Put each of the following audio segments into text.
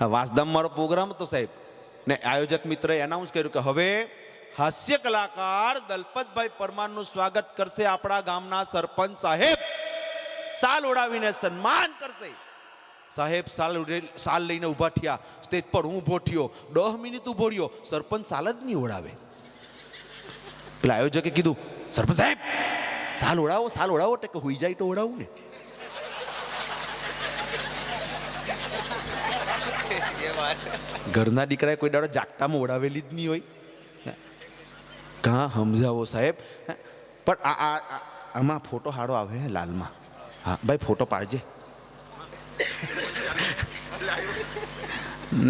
આ મારો પ્રોગ્રામ હતો સાહેબ. ને આયોજક મિત્રએ એનાઉન્સ કર્યું કે હવે હાસ્ય કલાકાર દલપતભાઈ પરમારનું સ્વાગત કરશે આપણા ગામના સરપંચ સાહેબ. સાલ ઓડાવીને સન્માન કરશે. સાહેબ, સાલ સાલ લઈને ઊભા થયા. સ્ટેજ પર હું ઊભો થયો. દહ મિનિટ ઊભો રહ્યો. સરપંચ સાલ જ નહીં ઓડાવે પેલા આયોજકે કીધું, સરપંચ સાહેબ, સાલ ઓળાવો સાલ એટલે કે, હોઈ જાય તો ઓળાવું ને. ઘરના દીકરાએ કોઈ દાડો જાગટામાં ઓળાવેલી જ નહીં હોય. કાં સમજાવો સાહેબ? પણ આ આ આમાં ફોટો હારો આવે હે લાલમાં. હા, ભાઈ ફોટો પાડજે.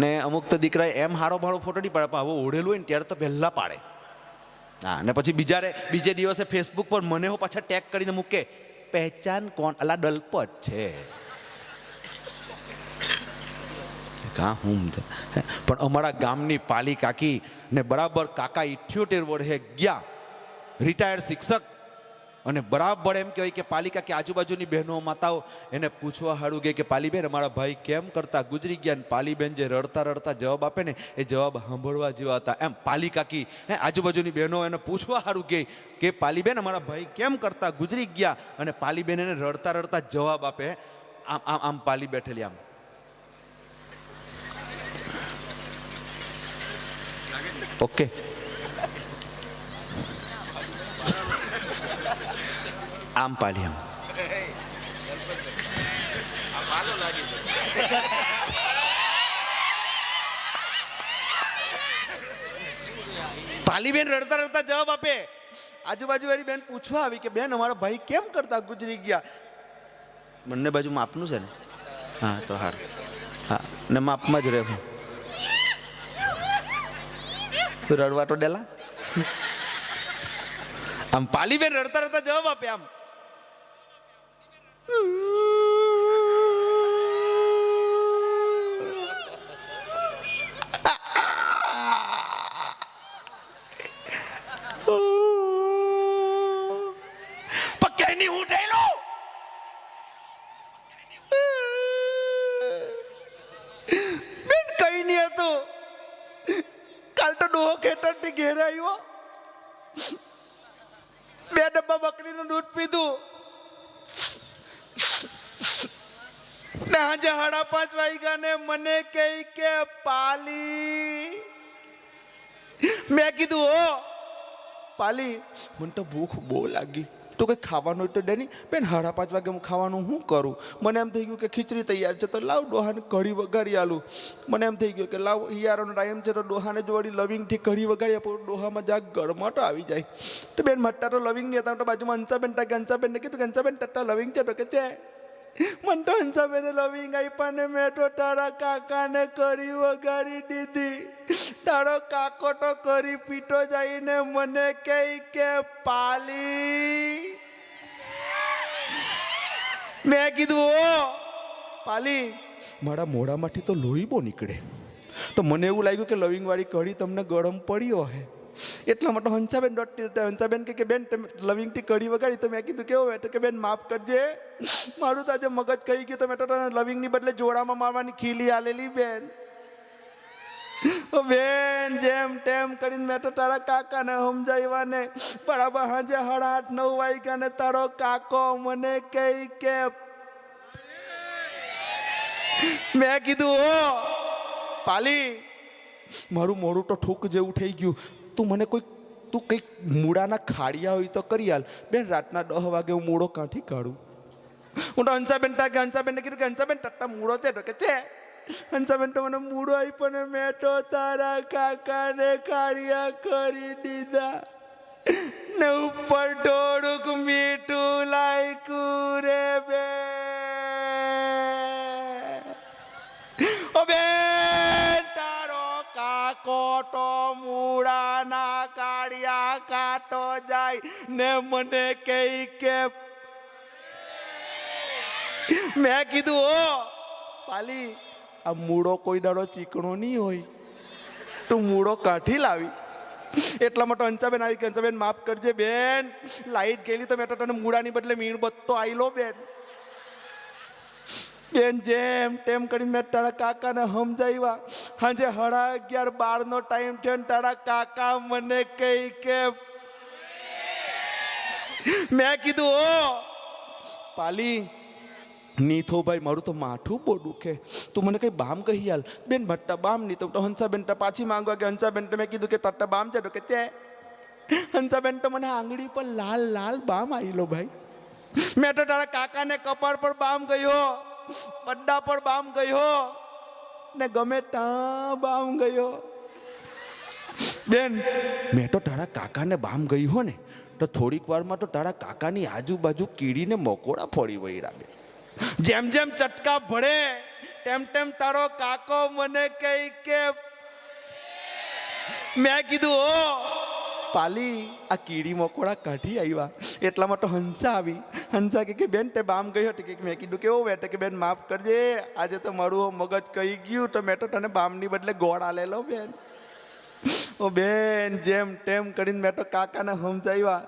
ને અમુક તો દીકરા એમ હારો ભારો ફોટો નહીં પાડે, પણ હવે ઓઢેલું હોય ને ત્યારે તો પહેલાં પાડે. હા, ને પછી બીજારે બીજે દિવસે ફેસબુક પર મને હો પાછા ટેગ કરીને મૂકે, પહેચાન કોણ? અલા, ડલપત છે. કા હું પણ અમારા ગામની પાલી કાકી ને બરાબર કાકા ઇઠ્યોતેર વર્ષે ગયા રિટાયર્ડ શિક્ષક, અને બરાબર એમ કહેવાય કે પાલિકા કે આજુબાજુની બહેનો, માતાઓ એને પૂછવા હાડું ગઈ કે, પાલીબેન, અમારા ભાઈ કેમ કરતા ગુજરી ગયા ને પાલીબેન જે રડતા રડતા જવાબ આપે ને, એ જવાબ સાંભળવા જેવા હતા. એમ પાલી કાકી, હે, આજુબાજુની બહેનો એને પૂછવા હારું ગઈ કે પાલીબેન, અમારા ભાઈ કેમ કરતા ગુજરી ગયા? અને પાલીબેન એને રડતા રડતા જવાબ આપે, આમ આમ આમ પાલી બેઠેલી, આમ. ઓકે આમ પાલી આમ પાલીબેન રડતા રડતા જવાબ આપે. આજુબાજુ વાળી બેન પૂછવા આવી કે, બેન, અમારા ભાઈ કેમ કરતા ગુજરી ગયા? બંને બાજુ માપનું છે ને? હા, તો હાર. હા, ને માપમાં જ રહેવું રડવા તો ડેલા. આમ પાલીબેન રડતા રડતા જવાબ આપે આમ પક્કાની હું થયેલો બેન કઈ નહીં હતું કાલ તો ખેતરથી ઘેર આવ્યો. બે ડબ્બા બકરીનું દૂધ પીધું. ને આજે સાડા પાંચ વાગ્યા ને મને કહી કે, પાલી. મેં કીધું, હો, પાલી. મને તો ભૂખ બહુ લાગી. તો કંઈ ખાવાનું તો નહીં. બેન, સાડા પાંચ વાગે હું ખાવાનું શું કરું? મને એમ થઈ ગયું કે ખીચડી તૈયાર છે, તો લાવ ડોહાને કઢી વગાડી આલું. મને એમ થઈ ગયું કે લાવ, હિયારોનો ટાઈમ છે તો ડોહાને જ વળી લવિંગથી કઢી વગાડી આપો ડોહામાં જા ગળમાટો આવી જાય. તો બેન મટ્ટા તો લવિંગ નહીં હતા તો બાજુમાં અંચાબેન ટાકે અંચાબેનને કીધું કે અંચાબેન ટટ્ટા લવિંગ છે, તો કે છે. મને તો અંસાબેને લવિંગ આપ્યા ને મેં તો તારા કાકાને કરી વગાડી દીધી. તારો કાકો તો કરી પીટો જઈને મને કહી કે પાલી. મેં કીધું, ઓ, પાલી. મારા મોઢામાંથી તો લોહી બહુ નીકળે. તો મને એવું લાગ્યું કે લવિંગવાળી કઢી તમને ગરમ પડ્યો હે એટલા માટે હંસાબેન ડોટ હંસાબેન કે, બેન, તમે લવિંગથી કઢી વગાડી. તો મેં કીધું કેવું એટલે કે, બેન, માફ કરજે. મારું તો આજે મગજ કહી ગયું તમે તો લવિંગની બદલે જોડામાં મારવાની ખીલી આલેલી, બેન. બેન, જેમ તેમ કરીને મેં તો તારા કાકાને સમજાવ્યા ને બરાબર હાજે સાડા આઠ, નવ વાગ્યા ને તારો કાકો મને કહી કે મેં કીધું, ઓ, પાલી, મારું મોડું તો ઠોક જેવું થઈ ગયું. તું મને કોઈ તું કંઈક મૂળાના ખાડિયા હોય તો કરી હાલ બેન, રાતના દસ વાગે હું મૂળો કાંઠી કાઢું. હું તો હંસાબેન ટાકે હંસાબેનને કીધું કે, હંસાબેન ટટ્ટા મૂળો છે. તો કે, છે. હંસાબેન તો મને મૂળો આપ્યો ને મેં તો તારા કાકાને ખાડિયા કરી દીધા. ને ઉપર થોડુંક મીઠું લાયકું રે બે ઓ તારો તો મૂળાના કાળિયા કાટો જાય ને મને કઈ કે મેં કીધું, ઓ, પાલી, આ મૂળો કોઈ દાડો ચીકણો નહીં હોય. તું મૂળો કાઢી લાવી. એટલા માટે અંચાબેન આવી કે, અંચાબેન, માફ કરજે બેન. લાઈટ ગયેલી તો મેં તને મૂળાની બદલે મીણબત્તો આઈલો બેન. બેન જેમ તેમ કરીને મેં તારા કાકાને સમજાવ્યા. સાંજે હડા અગિયાર બારનો ટાઈમ થયો તારા કાકા મને કહી કે, મેં કીધું, ઓ, પાલી ની થો ભાઈ, મારું તો માથું બહુ દુખે. તું મને કઈ બામ કહી હાલ બેન, ભટ્ટા બામ નહીં તો હંસા બેન તો પાછી માંગવા કે હંસા બેન તો મેં કીધું કે ટટ્ટા બામ છે. તો કે, ચે. હંસા બેન તો મને આંગળી પર લાલ લાલ બામ આવી લો ભાઈ. મેં તો તારા કાકાને કપાળ પર બામ ગયો પડ્ડા પર બામ ગયો. ને ગમે ત્યાં બામ ગયો. બેન, મેં તો તારા કાકાને બામ ગઈ હો ને તો થોડીક વારમાં તો તારા કાકાની આજુબાજુ કીડીને મકોડા ફોડી વળ્યા બે જેમ જેમ ચટકા ભળે, તેમ તેમ તારો કાકો મને કહી કે મેં કીધું ઓ પાલી આ કીડી મકોડા કાઢી આવ્યા એટલામાં તો હંસા આવી. હંસા કે કે બેન તે બામ ગઈ હતી કે મેં કીધું કેવું બેટે કે બેન માફ કરજે. આજે તો મારું મગજ કહી ગયું તો મેં તો તને બામની બદલે ગોળ આલેલો બેન. ઓ બેન, જેમ તેમ કરીને મેં તો કાકાને સમજાવ્યા.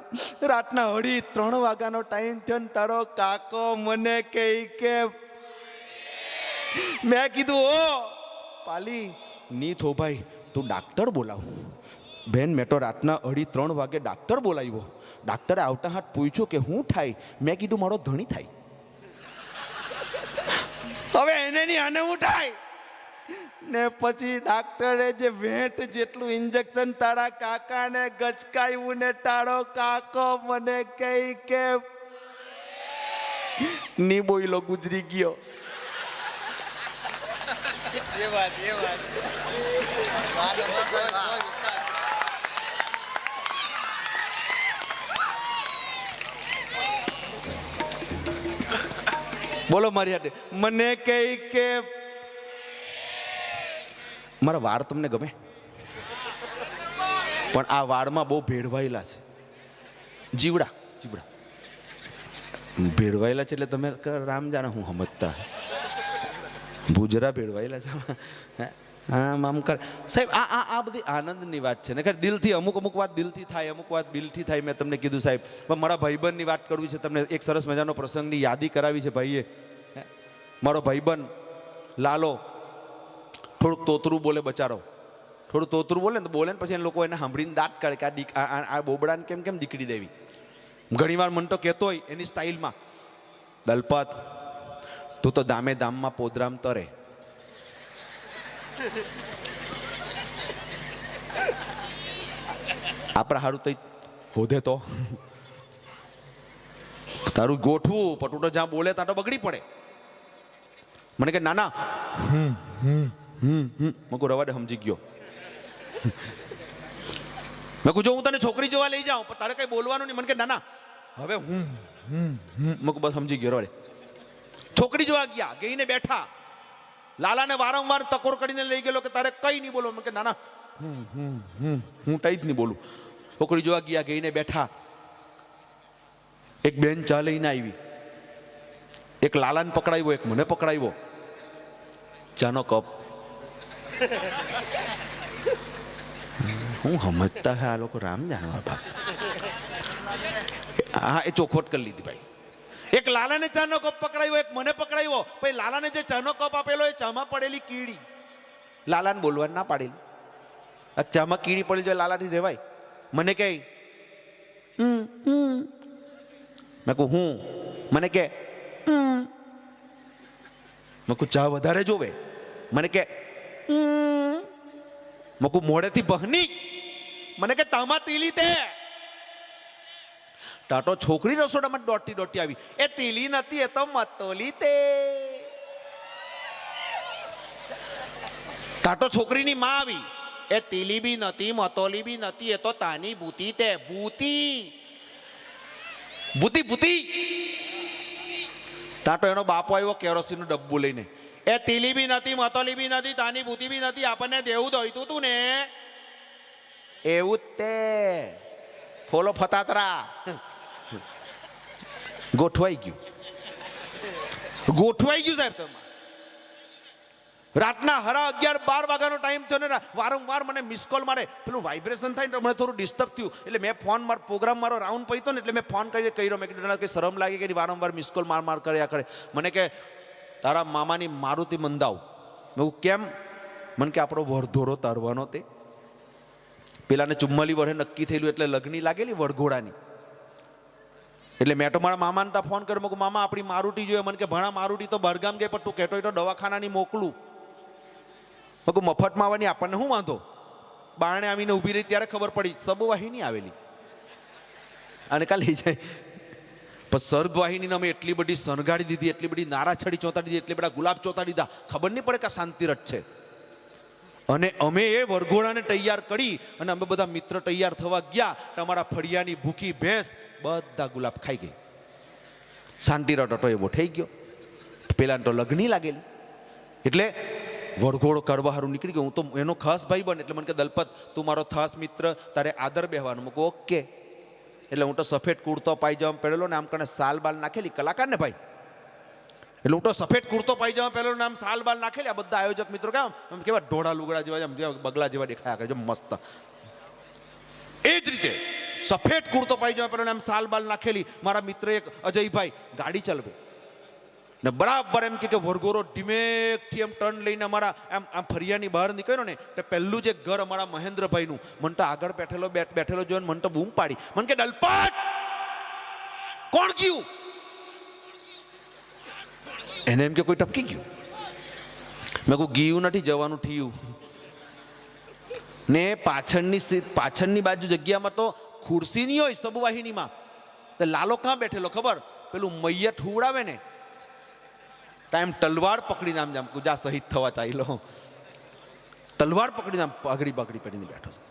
રાતના અઢી ત્રણ વાગ્યાનો ટાઈમ થયો ને તારો કાકો મને કહી કે મેં કીધું, ઓ, પાલી ની થો ભાઈ, તું ડાક્ટર બોલાવ. બેન, મેં તો રાતના અઢી ત્રણ વાગે ડાક્ટર બોલાવ્યો. ડાક્ટરે આવતા હાથ પૂછ્યું કે હું થાય? મેં કીધું, મારો ધણી થાય. હવે એને ની આને હું થાય? ને પછી ડાક્ટરે જે વેટ જેટલું ઇન્જેક્શન તારા કાકાને ગચકાયું ને તારો કાકો મને કહી કે ની બોઈલો ગુજરી ગયો. એ વાત એ વાત. બોલો મારી હાથે. મને કહી કે મારા વાળ તમને ગમે? પણ આ વાળમાં બહુ ભેળવાયેલા છે. જીવડા જીવડા. ભેળવાયેલા છે એટલે તમે રામ જાણે હું સમજતા. ભૂજરા ભેળવાયેલા છે. આમાં. આમ કર. સાહેબ, આ આ આ બધી આનંદની વાત છે. ને ખરે દિલથી અમુક અમુક વાત દિલથી થાય, અમુક વાત દિલથી થાય. મેં તમને કીધું, સાહેબ. પણ મારા ભાઈબંધની વાત કરવી છે, તમને એક સરસ મજાનો પ્રસંગની યાદી કરાવી છે ભાઈએ? મારો ભાઈબંધ, લાલો, થોડુંક તોતરું બોલે, બચારો. થોડું તોતરું બોલે ને તો બોલે ને પછી એને લોકો એને સાંભળીને દાંત કાઢે કે આ દીક આ બોબડાને કેમ કેમ દીકરી દેવી? ઘણીવાર મન તો કહેતો હોય એની સ્ટાઇલમાં દલપત, તું તો દામે દામમાં પોદરામ તરે. આપણા હારું તો હોધે તો. તારું ગોઠવું પટુ તો જ્યાં બોલે ત્યાં તો બગડી પડે. મને કે નાના. હમ હમ. હમ હમ. મેં કહું રવા દે સમજી ગયો. મેં કહું જો હું તને છોકરી જોવા લઈ જાઉં પણ તારે કઈ બોલવાનું નહીં. મને કે નાના. હવે હું હમ હમ મેં બસ સમજી ગયો રે છોકરી જોવા ગયા ગઈને બેઠા. લાલાને વારંવાર તકોર કરીને લઈ ગયેલો કે તારે કઈ નહીં બોલો કે, નાના, હમ હમ હું કઈ જ નહીં બોલું. છોકરી જોવા ગયા ગઈને બેઠા. એક બેન ચા લઈને આવી. એક લાલાને પકડાવ્યો, એક મને પકડાવ્યો. ચાનો કપ. હું સમજતા હે આ લોકો રામ જાણવા બાપ હા એ ચોખવટ કરી લીધી ભાઈ. એક લાલાને ચાનો કપ પકડાયો, એક મને પકડાયો. પછી લાલાને જે ચાનો કપ આપેલો એ ચામાં પડેલી કીડી. લાલાને બોલવા ના પાડેલી. આ ચામાં કીડી પડી જાય લાલાથી રહેવાય. મને કહે. મેં કહું, હું. મને કે. મેં કહું, ચા વધારે જોવે. મને કે. મેં કહું મોડેથી બહની. મને કે, તામા તીલી તે ટાટો છોકરી રસોડામાં દોટી દોટી આવી. એ તીલી નથી, એ તો મતોલી તે. ટાટો છોકરીની માં આવી. એ તીલી બી નથી, મતોલી બી નથી, એ તો તાની ભૂતી તે. ભૂતી. ભૂતી ભૂતી. ટાટો એનો બાપો આવ્યો કેરોસીનનું ડબ્બુ લઈને. એ તીલી બી નથી, મતોલી બી નથી, તાની ભૂતી બી નથી, આપણને દેવું દોઈતું તું ને. એવું જ તે. ફોલો ફતાતરા ગોઠવાઈ ગયું. ગોઠવાઈ ગયું સાહેબ તમારે રાતના હરા અગિયાર બાર વાગ્યાનો ટાઈમ થયો ને વારંવાર મને મિસ કોલ મારે. પેલું વાઇબ્રેશન થાય ને મને થોડું ડિસ્ટર્બ થયું. એટલે મેં ફોન મારો પ્રોગ્રામ મારો રાઉન્ડ પૈતો ને એટલે મેં ફોન કરીને કહી રહ્યો મેં કીધું શરમ લાગે કે વારંવાર મિસ કોલ માર માર કર્યા કરે. મને કે, તારા મામાની મારુતિ મંદાવ. મેં કેમ? મને કે, આપણો વરધોરો તરવાનો તે. પેલાને ચુમ્માલી વર્ષે નક્કી થયેલું એટલે લગ્ની લાગેલી વરઘોડાની. એટલે મેં તો મારા મામાને ત્યાં ફોન કર્યો. મેં મામા, આપણી મારુતિ જોઈએ. મને કે, ભણા, મારુતિ તો બરગામ ગઈ, પણ તું કહેતો તો દવાખાનાની મોકલું. મેં મફતમાં આવવાની આપણને શું વાંધો? બારણે આવીને ઊભી રહી ત્યારે ખબર પડી સબવાહિની આવેલી. અને કા લઈ જાય. પણ સર્ગવાહિનીને અમે એટલી બધી સનગાડી દીધી, એટલી બધી નારા છડી ચોંટાડી દીધી, એટલી બધા ગુલાબ ચોંટાડી દીધા. ખબર નહીં પડે કે શાંતિરથ છે. અને અમે એ વરઘોડાને તૈયાર કરી અને અમે બધા મિત્ર તૈયાર થવા ગયા. તમારા ફળિયાની ભૂખી ભેંસ બધા ગુલાબ ખાઈ ગઈ. શાંતિરથ ટટો એવો થઈ ગયો. પેલા તો લગ્ની લાગેલી. એટલે વરઘોડો કરવા હારું નીકળી ગયો. હું તો એનો ખાસ ભાઈ બન. એટલે મને કે, દલપત, તું મારો ખાસ મિત્ર, તારે આદર બેહવાનું. મૂકો ઓકે. એટલે હું તો સફેદ કુર્તો, પાયજામા પહેરેલો ને આમ કને સાલ બાલ નાખેલી. કલાકાર ને ભાઈ. એટલે ઉટો સફેદ કુર્તો પાયજામા જવા પહેલાં નામ સાલ બાલ નાખેલી. આ બધા આયોજક મિત્રો કેમ? આમ કેવા ઢોળા લુગડા જેવા આમ બગલા જેવા દેખાયા કરે છે મસ્ત. એ જ રીતે સફેદ કુર્તો પાયજામા જવા પહેલાં આમ સાલ બાલ નાખેલી. મારા મિત્ર એક અજયભાઈ ગાડી ચલાવે. ને બરાબર એમ કે વરઘોરો ધીમેકથી એમ ટર્ન લઈને અમારા આમ આમ ફરિયાની બહાર નીકળ્યો ને, તો પહેલું જે ઘર અમારા મહેન્દ્રભાઈનું, મન તો આગળ બેઠેલો બેઠ બેઠેલો જોઈને મન તો બૂમ પાડી. મન કે, ડલપટ! કોણ ગયું? એને એમ કે કોઈ ટપકી ગયું. મેં કહું, ગયું નથી, જવાનું થયું. ને પાછળની પાછળની બાજુ જગ્યામાં તો ખુરશી નહીં હોય સબવાહિનીમાં. તો લાલો કાં બેઠેલો, ખબર? પેલું મૈયત હુવડાવે ને. તા એમ તલવાર પકડીને આમ જામ જા, શહીદ થવા ચાલ્યો તલવાર પકડીને આમ પાઘડી પાઘડી પહેરીને બેઠો છે.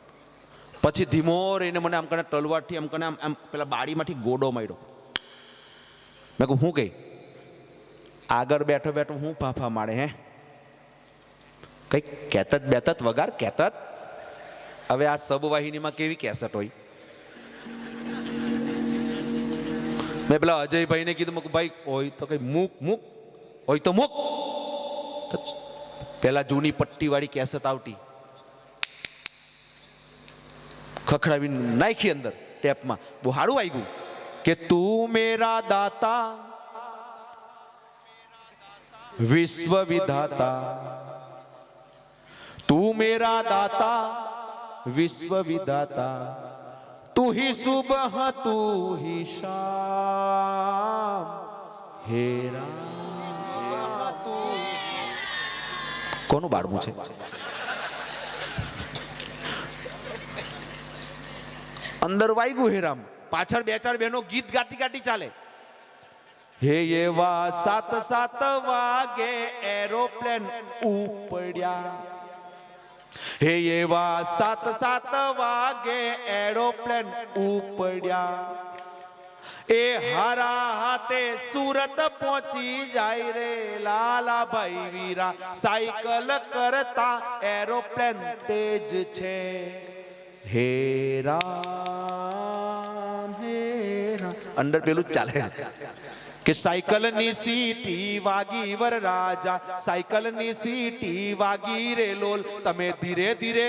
પછી ધીમો રહીને મને આમ કને તલવારથી આમ કને આમ આમ પેલા બારીમાંથી ગોડો માર્યો. મેં કહું, હું ગઈ? આગળ બેઠો બેઠો હું ફાફા માડે હે? કંઈક કેતત બેતત વગાર કેતત? હવે આ સબવાહિનીમાં કેવી કેસેટ હોય? મેં પેલા અજયભાઈને કીધું મેં કીધું, ભાઈ હોય તો કઈ મૂક મૂક હોય તો મૂક. પેલા જૂની પટ્ટીવાળી કેસેટ આવતી. ખખડાવીને નાખી અંદર ટેપમાં. બહુ સારું આવ્યું કે તું મેરા દાતા વિશ્વ વિધાતા તું મેરા દાતા વિશ્વ વિધાતા તું ही सुबह તું ही शाम હે રામ કોનું બાળવું છે અંદર વાગ્યું હે રામ પાછળ બે ચાર બહેનો ગીત ગાતી ગાતી ચાલે હે એવા સાત સાત વાગે એરોપ્લેન ઉપડ્યા. હે એવા સાત સાત વાગે એરોપ્લેન ઉપડ્યા. એ હારા હાથે સુરત પહોંચી જાય રે લાલાભાઈ વીરા. સાયકલ કરતા એરોપ્લેન તેજ છે. હે રામ, હે અંદર પેલું ચાલે. કે સાયકલની સીટી વાગી વર રાજા, સાયકલની સીટી વાગી રે લોલ. તમે ધીરે ધીરે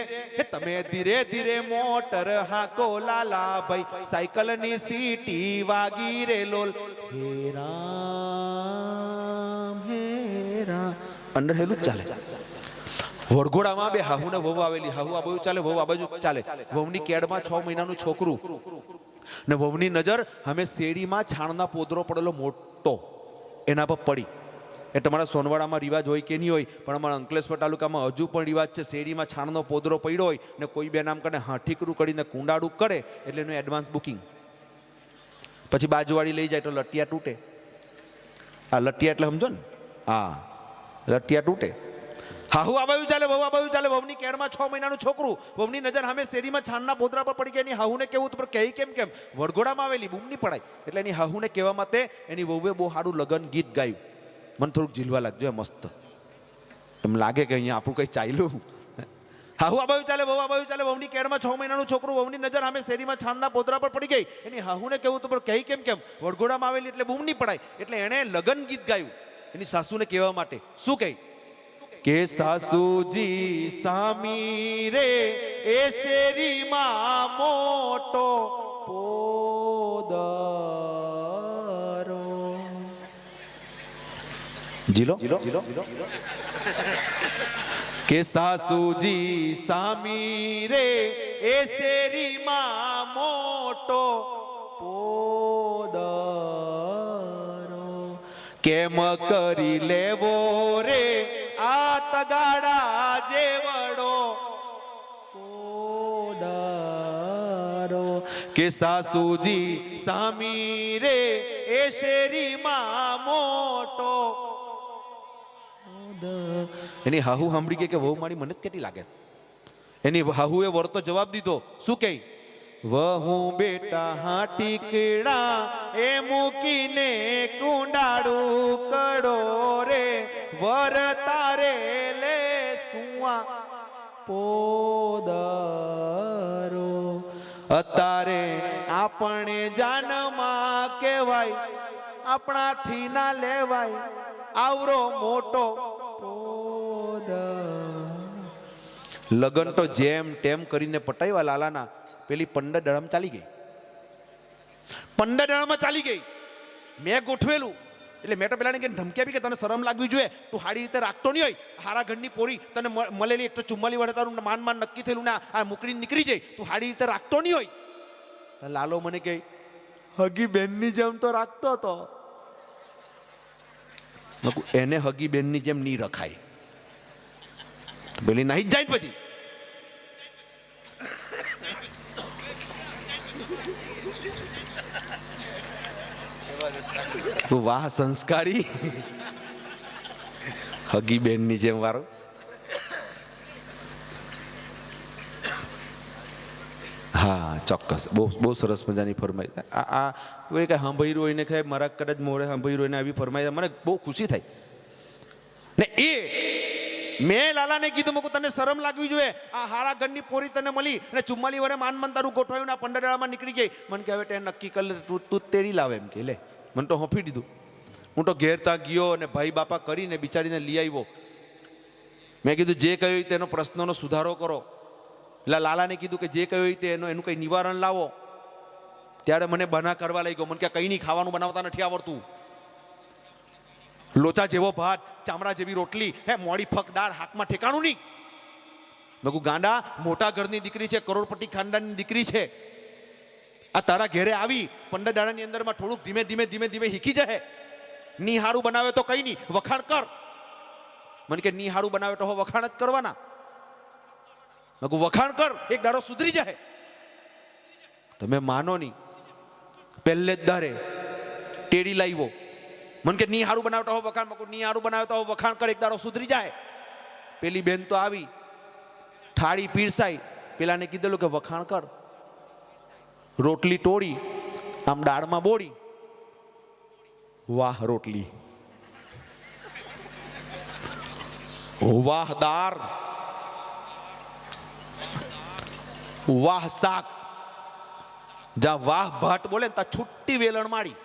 તમે ધીરે ધીરે મોટર હાકો લાલા ભાઈ સાયકલની સીટી વાગી રે લોલ. હે રામ હે રામ. અંદર હેલું ચાલે. વરઘોડામાં બે હાહુ ને વહુ આવેલી. હાહુ આ બાજુ ચાલે, વહુ આ બાજુ ચાલે. વહુની કેડમાં છ મહિનાનું છોકરું. ને વહુની નજર અમે શેરીમાં છાણના પોદરો પડેલો મોટો, એના પર પડી. એ તમારા સોનવાડામાં રિવાજ હોય કે નહીં હોય, પણ અમારા અંકલેશ્વર તાલુકામાં હજુ પણ રિવાજ છે, શેરીમાં છાણનો પોદરો પડ્યો હોય ને કોઈ બે નામ કરીને હાઠીકરું કરીને કુંડાડું કરે, એટલે એનું એડવાન્સ બુકિંગ પછી બાજુવાળી લઈ જાય તો લટિયા તૂટે. આ લટિયા એટલે સમજો ને? હા, લટિયા તૂટે. હાહુ, આ ચાલે, વહુ, આ ચાલે, વહુની કેળમાં છ મહિનાનું છોકરું. વહુની નજર સામે શેરીમાં છાનના પોદરા પર પડી ગયા. એની હાહુને કેવું તો કહી કેમ કેમ? વડઘોડામાં આવેલી બૂમ નહીં પડાય એટલે એની હાહુને કહેવા માટે એની વહુએ બહુ સારું લગન ગીત ગાયું. મને થોડુંક ઝીલવા લાગજો, એ મસ્ત. એમ લાગે કે અહીંયા આપણું કંઈ ચાલ્યું. હાહુ, આ ચાલે, વહુ, આ ચાલે, વહુની કેળમાં છ મહિનાનું છોકરું, વહુની નજર સામે શેરીમાં છાનના પોતરા પર પડી ગઈ. એની હાહુને કેવું તો કહી કેમ કેમ? વરઘોડામાં આવેલી એટલે બૂમ નહીં પડાય એટલે એણે લગન ગીત ગાયું. એની સાસુને કહેવા માટે. શું કહે? કે સાસુજી, સામી રે, એ શેરીમાં મોટો પોદરો. જીલો? કે સાસુજી, સામી રે, એ શેરીમાં મોટો પોદરો. કેમ કરી લેવો રે? આ તગાડા જેવડો. પોદરો કે સાસુજી સામી રે એ શેરીમાં મોટો. એની હાહુ સાંભળી ગઈ કે વહુ મારી મને કેટલી લાગે છે. એની હાહુએ વળતો જવાબ દીધો શું કહે? વહુ બેટા હાટી કેળા એ મૂકીને કુંડાડું કડો રે. વર પોદરો. અત્યારે આપણે જાનમાં કહેવાય, આપણાથી ના લેવાય, આવરો મોટો લગન તો જેમ તેમ કરીને પટાવ્યા લાલાના, પેલી પંદર ડળમ ચાલી ગઈ. પંદર ડળમાં ચાલી ગઈ. મેં ગોઠવેલું એટલે મેં તો પેલાને કે ધમકી આપી કે તને શરમ લાગવી જોઈએ, તું સારી રીતે રાખતો નહીં હોય. હારા ઘરની પોરી, તને મળેલી એક તો ચુમ્માલી વડે તારું માન માન નક્કી થયેલું ને આ મુકડી નીકળી જાય, તું સારી રીતે રાખતો નહીં હોય. લાલો મને કહે, હગી બેનની જેમ તો રાખતો હતો એને હગી બેનની જેમ નહીં રખાય. પેલી નાહી જ જાય પછી. વાહ સંસ્કારી. હગી બેનની જેમ વારો. હા, ચોક્કસ. બહુ બહુ સરસ મજાની ફરમાઈ. આ આ, કોઈ કાંઈ સાંભળ્યું હોય કે મારા કદાચ મોડે સાંભળ્યું હોય આવી ફરમાઈ, મને બહુ ખુશી થાય. ને એ મેં લાલાને કીધું મૂકું તને શરમ લાગવી જોઈએ. આ હારા ગણની પોરી તને મળી અને ચુમ્માલી વરે માન મન તારું ગોઠવાયું આ પંડરામાં નીકળી ગઈ. મને કે હવે તે નક્કી કર તું તું તેડી લાવે એમ કે, લે. મને તો હોંફી દીધું. હું તો ઘેર ત્યાં ગયો અને ભાઈ બાપા કરીને બિચારીને લઈ આવ્યો. મેં કીધું, જે કહ્યું તેનો પ્રશ્નનો સુધારો કરો. એટલે લાલાને કીધું કે, જે કહ્યું તે એનું એનું કંઈ નિવારણ લાવો. ત્યારે મને બના કરવા લઈ ગયો મને કે કંઈ નહીં, ખાવાનું બનાવતા નથી આવડતું. લોચા જેવો ભાત, ચામડા જેવી રોટલી, હે, મોડી ફક હાથમાં ઠેકાણું નહીં. મેં ગાંડા, મોટા ઘરની દીકરી છે, કરોડપતિ ખાનદાનની દીકરી છે. આ તારા ઘેરે આવી, પંદર દાડાની અંદરમાં થોડુંક ધીમે ધીમે ધીમે ધીમે શીખી જાય નિહાળું બનાવે તો કઈ નહીં, વખાણ કર. મને કે નિહાળું બનાવે તો હો, વખાણ જ કરવાના. મેં વખાણ કર, એક દાડો સુધરી જાય તમે માનો નહીં. પહેલે જ દારે ટેડી લાવ્યો. મને કે ની હારું બનાવતા હો, વખાણ. મકું, ની હારું બનાવતા હો, વખાણ કરે, એક દારો સુધરી જાય. પેલી બેન તો આવી, થાળી પીરસાઈ. પેલાને કીધેલું કે વખાણ કર. રોટલી તોડી, આમ દાળમાં બોળી. વાહ, રોટલી. વાહ, દાળ. વાહ, શાક. જ્યાં વાહ ભાટ બોલે ત્યાં છુટ્ટી વેલણ માડી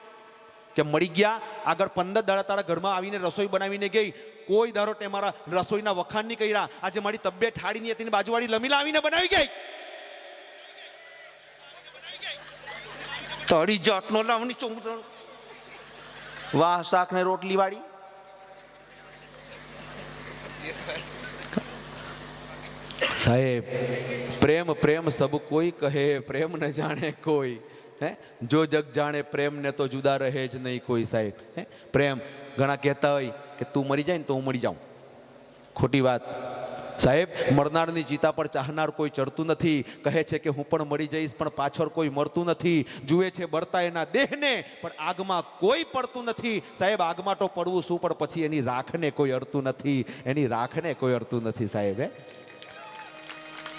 કે મળી ગયા. આગળ પંદર દાડા તારા ઘરમાં આવીને રસોઈ બનાવીને ગઈ. કોઈ દારો તે મારા રસોઈના વખાણ નહીં કર્યા. આજે મારી તબિયત ઠાડી નહીં હતી બાજુવાળી લમીલા આવીને બનાવી ગઈ. તળી જાતનો લાવણી ચોમટણ વાહ શાક ને રોટલી વાળી. સાહેબ, પ્રેમ પ્રેમ સબ કોઈ કહે, પ્રેમ ન જાણે કોઈ. હે? જો જગ જાણે પ્રેમને તો જુદા રહે જ નહીં કોઈ સાહેબ, હે? પ્રેમ ઘણા કહેતા હોય કે તું મરી જાય ને તો હું મરી જાઉં. ખોટી વાત. સાહેબ, મરનારની ચિતા પર ચાહનાર કોઈ ચડતું નથી. કહે છે કે હું પણ મરી જઈશ, પણ પાછળ કોઈ મરતું નથી. જુએ છે બળતા એના દેહને, પણ આગમાં કોઈ પડતું નથી. સાહેબ, આગમાં તો પડવું શું, પણ પછી એની રાખને કોઈ અડતું નથી. એની રાખને કોઈ અડતું નથી સાહેબ, હે?